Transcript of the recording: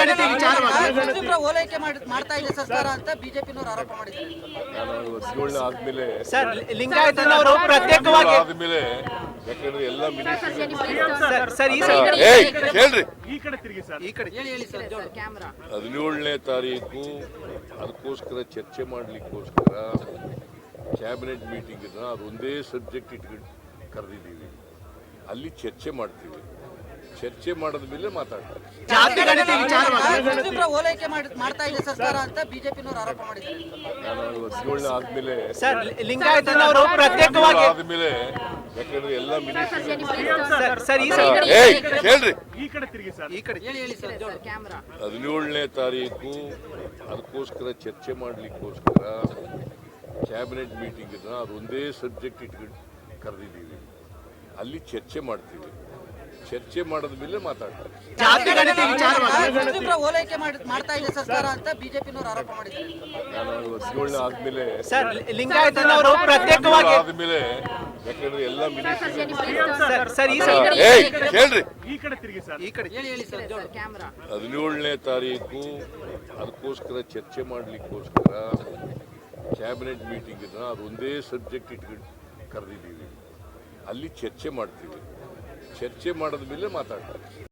ಗಣತಿ ವಿಚಾರವಾಗಿ. ಓಲೈಕೆ ಮಾಡ್ತಾ ಇದೆ ಸರ್ಕಾರ ಅಂತ ಬಿಜೆಪಿನವರು ಆರೋಪ ಮಾಡಿದ್ದಾರೆ ಆದ್ಮೇಲೆ ಸರ್ ಲಿಂಗಾಯತನವರು ಪ್ರತ್ಯೇಕವಾಗಿ ಆದ್ಮೇಲೆ ಯಾಕಂದ್ರೆ ಎಲ್ಲ ಮಿನಿಸ್ಟ್ರಿ ಸರ್ ಸರ್ ಈ ಏಯ್ ಹೇಳ್ರಿ ಈ ಕಡೆ ಹೇಳಿ ಹೇಳಿ ಸರ್ ಜೋರು. ಹದಿನೇಳನೇ ತಾರೀಕು ಅದಕ್ಕೋಸ್ಕರ ಚರ್ಚೆ ಮಾಡಲಿಕ್ಕೋಸ್ಕರ ಕ್ಯಾಬಿನೆಟ್ ಮೀಟಿಂಗನ್ನು ಅದೊಂದೇ ಸಬ್ಜೆಕ್ಟ್ ಇಟ್ಕೊಂಡು ಕರೆದಿದ್ದೀವಿ. ಅಲ್ಲಿ ಚರ್ಚೆ ಮಾಡ್ತೀವಿ. ಚರ್ಚೆ ಮಾಡಿದ ಮೇಲೆ ಮಾತಾಡ್ತಾರೆ. ಜಾತಿ ಗಣತಿ ವಿಚಾರವಾಗಿ. ತೀವ್ರ ಓಲೈಕೆ ಮಾಡಿ- ಮಾಡ್ತಾ ಇದೆ ಸರ್ಕಾರ ಅಂತ ಬಿಜೆಪಿನವರು ಆರೋಪ ಮಾಡಿದ್ದಾರೆ ನಾನು ಹದಿನೇಳನೇ ಆದ್ಮೇಲೆ ಸರ್ ಲಿಂಗಾಯತನವರು ಪ್ರತ್ಯೇಕವಾಗಿ ಆದ್ಮೇಲೆ ಯಾಕಂದ್ರೆ ಎಲ್ಲ ಮಿನಿಸ್ಟ್ರಿ ಸರ್ ಸರ್ ಈ ಏಯ್ ಹೇಳ್ರಿ. ಈ ಕಡೆ ಹೇಳಿ ಹೇಳಿ ಸರ್ ಜೋರು. ಹದಿನೇಳನೇ ತಾರೀಕು ಅದಕ್ಕೋಸ್ಕರ ಚರ್ಚೆ ಮಾಡಲಿಕ್ಕೋಸ್ಕರ ಕ್ಯಾಬಿನೆಟ್ ಮೀಟಿಂಗನ್ನು ಅದೊಂದೇ ಸಬ್ಜೆಕ್ಟ್ ಇಟ್ಕೊಂಡು ಕರೆದಿದ್ದೀವಿ. ಅಲ್ಲಿ ಚರ್ಚೆ ಮಾಡ್ತೀವಿ. ಚರ್ಚೆ ಮಾಡಿದ ಮೇಲೆ ಮಾತಾಡ್ತಾರೆ. ಜಾತಿ ಗಣತಿ ವಿಚಾರವಾಗಿ. ತೀವ್ರ ಓಲೈಕೆ ಮಾಡಿ- ಮಾಡ್ತಾ ಇದೆ ಸರ್ಕಾರ ಅಂತ ಬಿಜೆಪಿನವರು ಆರೋಪ ಮಾಡಿದ್ದಾರೆ ನಾನು ಹದಿನೇಳನೇ ಆದ್ಮೇಲೆ ಸರ್ ಲಿಂಗಾಯತನವರು ಪ್ರತ್ಯೇಕವಾಗಿ ಆದ್ಮೇಲೆ ಯಾಕಂದ್ರೆ ಎಲ್ಲ ಮಿನಿಸ್ಟ್ರಿ ಸರ್ ಸರ್ ಈ ಏಯ್ ಹೇಳ್ರಿ. ಈ ಕಡೆ ಹೇಳಿ ಹೇಳಿ ಸರ್ ಜೋರು. ಹದಿನೇಳನೇ ತಾರೀಕು ಅದಕ್ಕೋಸ್ಕರ ಚರ್ಚೆ ಮಾಡಲಿಕ್ಕೋಸ್ಕರ ಕ್ಯಾಬಿನೆಟ್ ಇದ್ರೆ ಅದೊಂದೇ ಸಬ್ಜೆಕ್ಟ್ ಇಟ್ಕೊಂಡು ಕರೆದಿದ್ದೀವಿ. ಅಲ್ಲಿ ಚರ್ಚೆ ಮಾಡ್ತೀವಿ. ಚರ್ಚೆ ಮಾಡಿದ ಮೇಲೆ ಮಾತಾಡ್ತೀವಿ